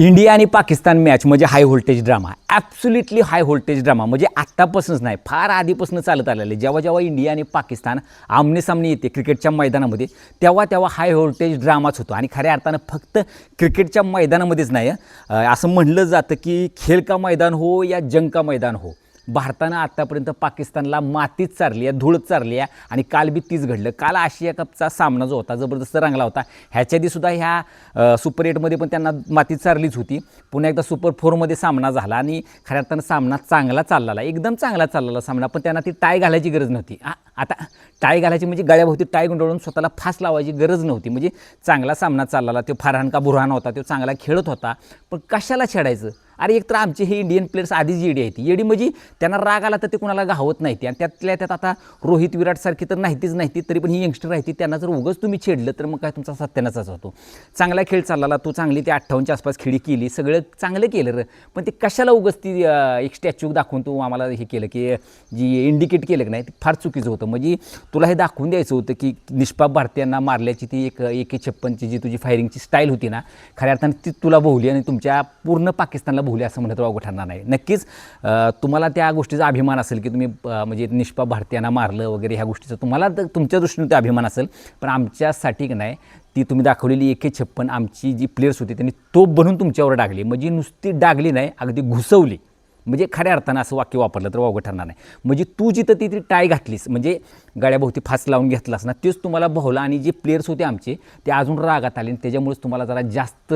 India आणि Pakistan match म्हणजे high voltage drama absolutely high voltage drama म्हणजे आत्तापासूनच नाही फार आधीपासून चालत आलेलं आहे. जेव्हा जेव्हा इंडिया आणि पाकिस्तान आमनेसामने येते क्रिकेटच्या मैदानामध्ये तेव्हा तेव्हा हाय व्होल्टेज ड्रामाच होतो. आणि खऱ्या अर्थानं फक्त क्रिकेटच्या मैदानामध्येच नाही असं म्हणलं जातं की खेळ का मैदान हो या जंग का मैदान हो. भारतानं आत्तापर्यंत पाकिस्तानला मातीच चारली आहे धूळच चारली आहे आणि काल बी तीच घडलं. काल आशिया कपचा सामना जो होता जबरदस्त रंगला होता. ह्याच्या आधी सुद्धा ह्या सुपर एटमध्ये पण त्यांना माती चारलीच होती. पुन्हा एकदा सुपर फोरमध्ये सामना झाला आणि खऱ्या अर्थानं सामना चांगला चाललेला एकदम चांगला चाललेला सामना. पण त्यांना ती टाय घालायची गरज नव्हती. आ- आता टाय घालायची म्हणजे गळ्याभोवती टाय गुंडळून स्वतःला फास लावायची गरज नव्हती. म्हणजे चांगला सामना चाललेला तो फरहान का बुरहान होता तो चांगला खेळत होता. पण कशाला छेडायचं? अरे एक तर आमचे हे इंडियन प्लेयर्स आधीच येडी आहेत येडी म्हणजे त्यांना राग आला तर ते कुणाला घावत नाही. आणि त्यातल्या त्यात आता रोहित विराटसारखी तर नाहीतीच नाहीती तरी पण ही यंगस्टर आहे ती. त्यांना जर उगंच तुम्ही छेडलं तर मग काय तुमचा सत्यानाचाच होतो. चांगला खेळ चालला तो चांगली ते अठ्ठावन्नच्या आसपास खेळी केली सगळं चांगलं केलं र. पण ते कशाला उगच ती एक स्टॅच्यू दाखवून तू आम्हाला हे केलं की जी इंडिकेट केलं की नाही ते फार चुकीचं होतं. म्हणजे तुला हे दाखवून द्यायचं होतं की निष्पाप भारतीयांना मारल्याची ती एक एके छप्पनची जी तुझी फायरिंगची स्टाईल होती ना खऱ्या अर्थाने ती तुला भोवली आणि तुमच्या पूर्ण पाकिस्तानला भोवली असं म्हणत वागू ठरणार नाही. नक्कीच तुम्हाला त्या गोष्टीचा अभिमान असेल की तुम्ही म्हणजे निष्पा भारतीयांना मारलं वगैरे ह्या गोष्टीचं तुम्हाला तर तुमच्या दृष्टीने ते अभिमान असेल पण आमच्यासाठी की नाही ती तुम्ही दाखवलेली एके छप्पन आमची जी प्लेयर्स होती त्यांनी तोप बनून तुमच्यावर डागली. म्हणजे नुसती डागली नाही अगदी घुसवली. म्हणजे खऱ्या अर्थानं असं वाक्य वापरलं तर वावगं ठरणार नाही. म्हणजे तू जिथं ती ती टाय घातलीस म्हणजे गळ्याभोवती फास लावून घेतलास ना तेच तुम्हाला भोवला आणि जे प्लेयर्स होते आमचे ते अजून रागात आले आणि त्याच्यामुळेच तुम्हाला जरा जास्त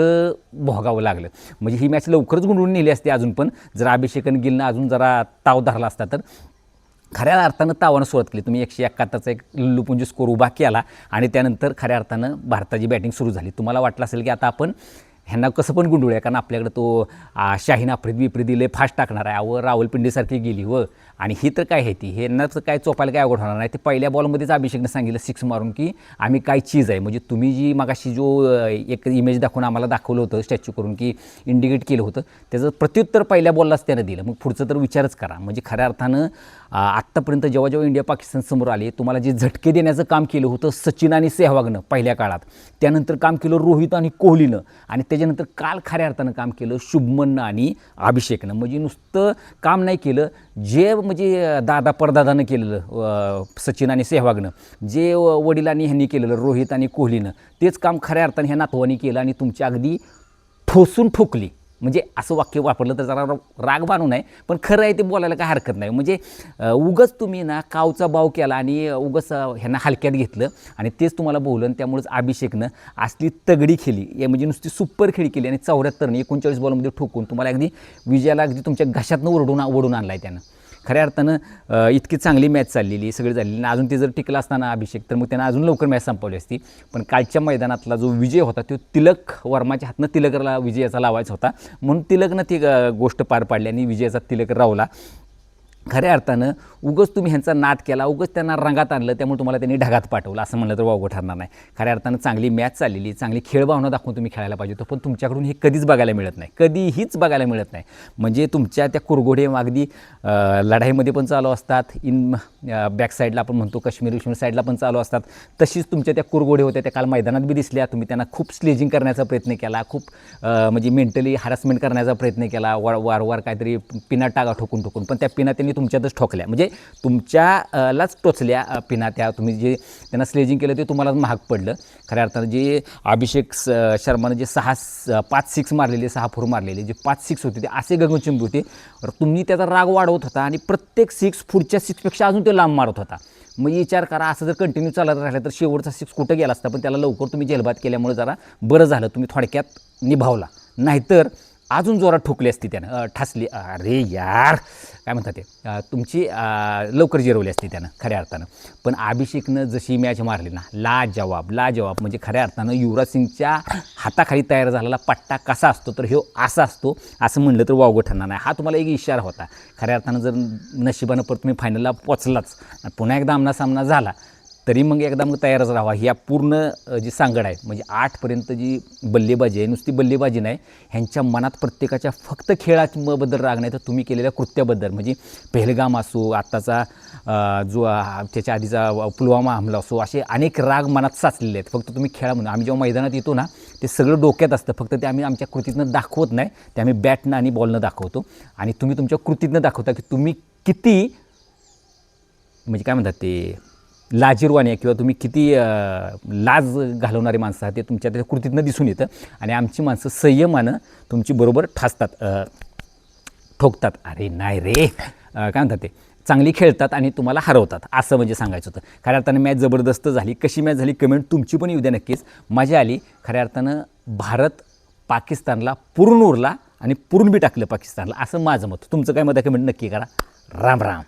भोगावं लागलं. म्हणजे ही मॅच लवकरच गुंडून नेली असते अजून पण. जर अभिषेकन गिलनं अजून जरा ताव धरला असता तर. खऱ्या अर्थानं तावानं सुरुवात केली. तुम्ही एकशे एकाहत्तरचा एक लुपुंजी स्कोर उभा केला आणि त्यानंतर खऱ्या अर्थानं भारताची बॅटिंग सुरू झाली. तुम्हाला वाटलं असेल की आता आपण ह्यांना कसं पण गुंडूया कारण आपल्याकडे तो शाहीन आफ्रिदी विप्रीत लय फास्ट टाकणार आहे. अव रावलपिंडीसारखी गेली व आणि ही तर काय आहे ती? हे तर काय चोपायला काय अवघड होणार नाही. ते पहिल्या बॉलमध्येच अभिषेकनं सांगितलं सिक्स मारून की आम्ही काय चीज आहे. म्हणजे तुम्ही जी मगाशी जो एक इमेज दाखवून आम्हाला दाखवलं होतं स्टॅच्यू करून की इंडिकेट केलं होतं त्याचं प्रत्युत्तर पहिल्या बॉललाच त्यानं दिलं. मग पुढचं तर विचारच करा. म्हणजे खऱ्या अर्थानं आत्तापर्यंत जेव्हा जेव्हा इंडिया पाकिस्तान समोर आले तुम्हाला जे झटके देण्याचं काम केलं होतं सचिन आणि सेहवागनं पहिल्या काळात त्यानंतर काम केलं रोहित आणि कोहलीनं आणि त्याच्यानंतर काल खऱ्या अर्थानं काम केलं शुभमननं आणि अभिषेकनं. म्हणजे नुसतं काम नाही केलं जे म्हणजे दादा परदादानं केलेलं सचिन आणि सेहवागनं जे वडिलांनी ह्यांनी केलेलं रोहित आणि कोहलीनं तेच काम खऱ्या अर्थाने ह्या नातवानी केलं आणि तुमची अगदी ठोसून ठोकली म्हणजे असं वाक्य वापरलं तर जरा राग बांधू नये पण खरं आहे ते बोलायला काय हरकत नाही. म्हणजे उगच तुम्ही ना कावचा बाव केला आणि उगच ह्यांना हलक्यात घेतलं आणि तेच तुम्हाला बोललं आणि त्यामुळेच अभिषेकनं असली तगडी खेळी या म्हणजे नुसती सुपर खेळी केली आणि चौऱ्याहत्तरने एकोणचाळीस बॉलमध्ये ठोकून तुम्हाला अगदी विजयाला अगदी तुमच्या घशातनं ओरडून ओढून आणला आहे त्यानं. खऱ्या अर्थानं इतकी चांगली मॅच चाललेली सगळी झालेली. आणि अजून ते जर टिकलं असताना अभिषेक तर मग त्यांना अजून लवकर मॅच संपवली असती. पण कालच्या मैदानातला जो विजय होता तो तिलक वर्माच्या हातनं तिलकला विजयाचा लावायचा होता. म्हणून तिलकनं ती गोष्ट पार पाडली आणि विजयाचा तिलक रावला. खऱ्या अर्थानं उगच तुम्ही ह्यांचा नाद केला उगच त्यांना रंगात आणलं त्यामुळे तुम्हाला त्यांनी ढगात पाठवलं असं म्हणलं तर वावगं ठरणार नाही. खऱ्या अर्थानं चांगली मॅच चाललेली चांगली खेळ भावना दाखवून तुम्ही खेळायला पाहिजे होतो पण तुमच्याकडून हे कधीच बघायला मिळत नाही कधीहीच बघायला मिळत नाही. म्हणजे तुमच्या त्या कुरघोडे अगदी लढाईमध्ये पण चालू असतात इन बॅक साईडला आपण म्हणतो काश्मीर विश्मीर साईडला पण चालू असतात. तशीच तुमच्या त्या कुरघोडे होत्या त्या काल मैदानात बी दिसल्या. तुम्ही त्यांना खूप स्लेजिंग करण्याचा प्रयत्न केला खूप म्हणजे मेंटली हॅरासमेंट करण्याचा प्रयत्न केला वार वारंवार काहीतरी पिना टाका ठोकून ठोकून. पण त्या पिना त्यांनी तुमच्यातच ठोकल्या. म्हणजे तुमच्या लाच टोचल्या पिना त्या. तुम्ही जे त्यांना स्लेजिंग केलं ते तुम्हालाच महाग पडलं. खऱ्या अर्थानं जे अभिषेक स- शर्मानं जे सहा स- पाच सिक्स मारलेले सहा फोर मारलेले जे पाच सिक्स होते ते असे गगनचुंबी होते. तुम्ही त्याचा राग वाढवत होता आणि प्रत्येक सिक्स पुढच्या सिक्सपेक्षा अजून ते लांब मारत होता. मग विचार करा असं जर कंटिन्यू चालत राहिलं तर शेवटचा सिक्स कुठं गेला असता? पण त्याला लवकर तुम्ही जेलबाद केल्यामुळे जरा बरं झालं तुम्ही थोडक्यात निभावला. नाहीतर अजून जोरात ठोकली असती त्यानं. ठासली. अरे यार. काय म्हणतात ते? तुमची लवकर जिरवली असती त्यानं खऱ्या अर्थानं. पण अभिषेकनं जशी मॅच मारली ना ला जवाब ला जवाब म्हणजे खऱ्या अर्थानं युवराज सिंगच्या हाताखाली तयार झालेला पट्टा कसा असतो तर ह्यो असा असतो असं म्हणलं तर वावगं ठरणार नाही. हा तुम्हाला एक इशारा होता. खऱ्या अर्थानं जर नशिबानं परत तुम्ही फायनलला पोचलाच पुन्हा एकदा आमना सामना झाला तरी मग एकदा मग तयारच राहावा. ह्या पूर्ण जी सांगड आहे म्हणजे आठपर्यंत जी बल्लेबाजी आहे नुसती बल्लेबाजी नाही ह्यांच्या मनात प्रत्येकाच्या फक्त खेळाबद्दल राग नाही तर तुम्ही केलेल्या कृत्याबद्दल. म्हणजे पहलगाम असो आत्ताचा जो त्याच्या आधीचा पुलवामा हमला असो असे अनेक राग मनात साचलेले आहेत. फक्त तुम्ही खेळा म्हणून. आम्ही जेव्हा मैदानात येतो ना ते सगळं डोक्यात असतं. फक्त ते आम्ही आमच्या कृतीतनं दाखवत नाही ते आम्ही बॅटनं आणि बॉलनं दाखवतो. आणि तुम्ही तुमच्या कृतीतनं दाखवता की तुम्ही किती म्हणजे काय म्हणतात ते लाजीरवाणी किंवा तुम्ही किती लाज घालवणारी माणसं आहात ते तुमच्या त्या कृतीतनं दिसून येतं आणि आमची माणसं संयमानं तुमची बरोबर ठासतात ठोकतात. अरे नाही रे काय म्हणतात ते? चांगली खेळतात आणि तुम्हाला हरवतात असं म्हणजे सांगायचं होतं. खऱ्या अर्थानं मॅच जबरदस्त झाली कशी मॅच झाली कमेंट तुमची पण येऊ द्या नक्कीच. मजा आली खऱ्या अर्थानं भारत पाकिस्तानला पूर्ण उरला आणि पूर्ण बी टाकलं पाकिस्तानला असं माझं मत. तुमचं काय मत आहे? कमेंट नक्की करा. राम राम.